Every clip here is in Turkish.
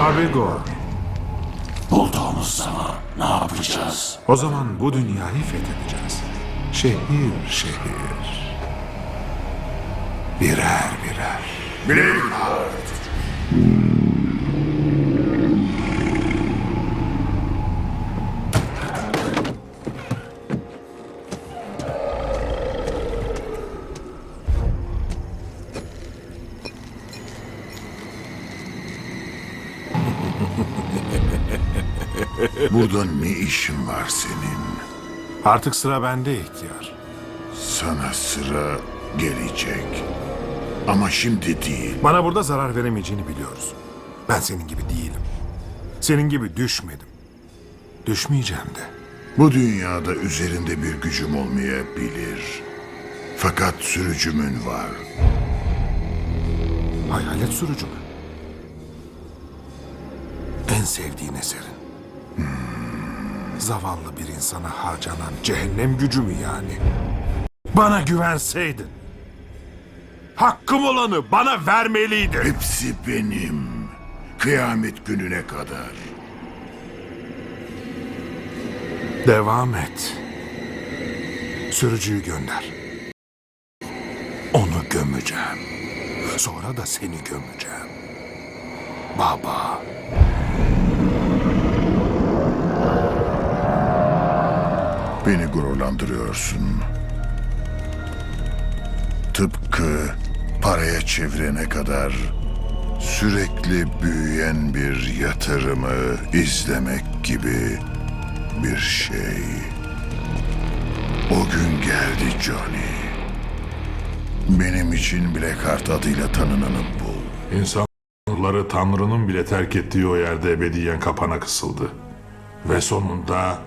Abigo, Bulduğumuz zaman ne yapacağız? o zaman bu dünyayı fethedeceğiz. Şehir şehir. Birer birer. Burada ne işin var senin? Artık sıra bende ihtiyar. Sana sıra gelecek. Ama şimdi değil. Bana burada zarar veremeyeceğini biliyoruz. Ben senin gibi değilim. Senin gibi düşmedim. Düşmeyeceğim de. Bu dünyada üzerinde bir gücüm olmayabilir. Fakat sürücümün var. Hayalet sürücü mü? Sevdiğin eserin. Hmm. Zavallı bir insana harcanan cehennem gücü mü yani? Bana güvenseydin. Hakkım olanı bana vermeliydin. Hepsi benim. Kıyamet gününe kadar. Devam et. Sürücüyü gönder. Onu gömeceğim. Sonra da seni gömeceğim. Baba. Beni gururlandırıyorsun. Tıpkı paraya çevirene kadar sürekli büyüyen bir yatırımı izlemek gibi bir şey. O gün geldi Johnny. Benim için Blackheart adıyla tanınanı bul. İnsanları Tanrı'nın bile terk ettiği o yerde ebediyen kapana kısıldı. Ve sonunda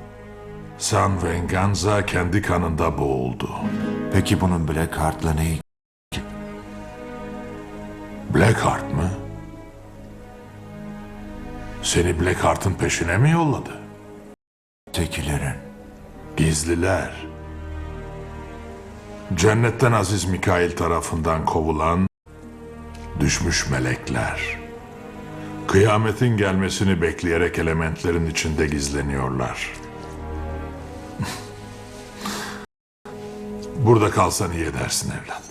San Venganza kendi kanında boğuldu. Peki bunun Blackheart'la ne Blackheart mı? Seni Blackheart'ın peşine mi yolladı? tekilerin? Gizliler. Cennetten Aziz Mikail tarafından kovulan düşmüş melekler. Kıyametin gelmesini bekleyerek elementlerin içinde gizleniyorlar. Burada kalsan iyi edersin evlat.